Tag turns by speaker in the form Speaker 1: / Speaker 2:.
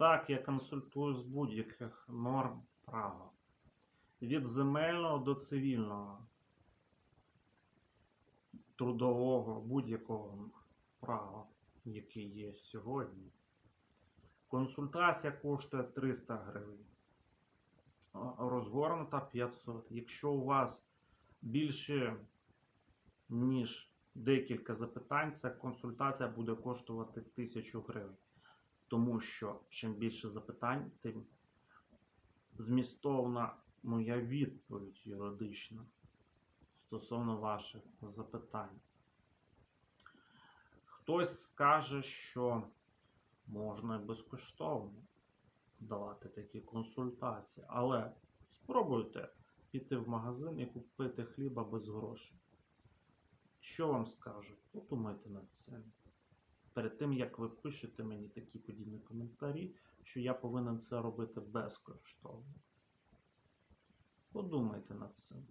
Speaker 1: Так, я консультую з будь-яких норм права. Від земельного до цивільного, трудового, будь-якого права, яке є сьогодні. Консультація коштує 300 гривень. Розгорнута 500. Якщо у вас більше, ніж декілька запитань, ця консультація буде коштувати 1000 гривень. Тому що чим більше запитань, тим змістовна моя відповідь юридична стосовно ваших запитань. Хтось скаже, що можна безкоштовно давати такі консультації, але спробуйте піти в магазин і купити хліба без грошей. Що вам скажуть? Подумайте над цим перед тим, як ви пишете мені такі подібні коментарі, що я повинен це робити безкоштовно. Подумайте над цим.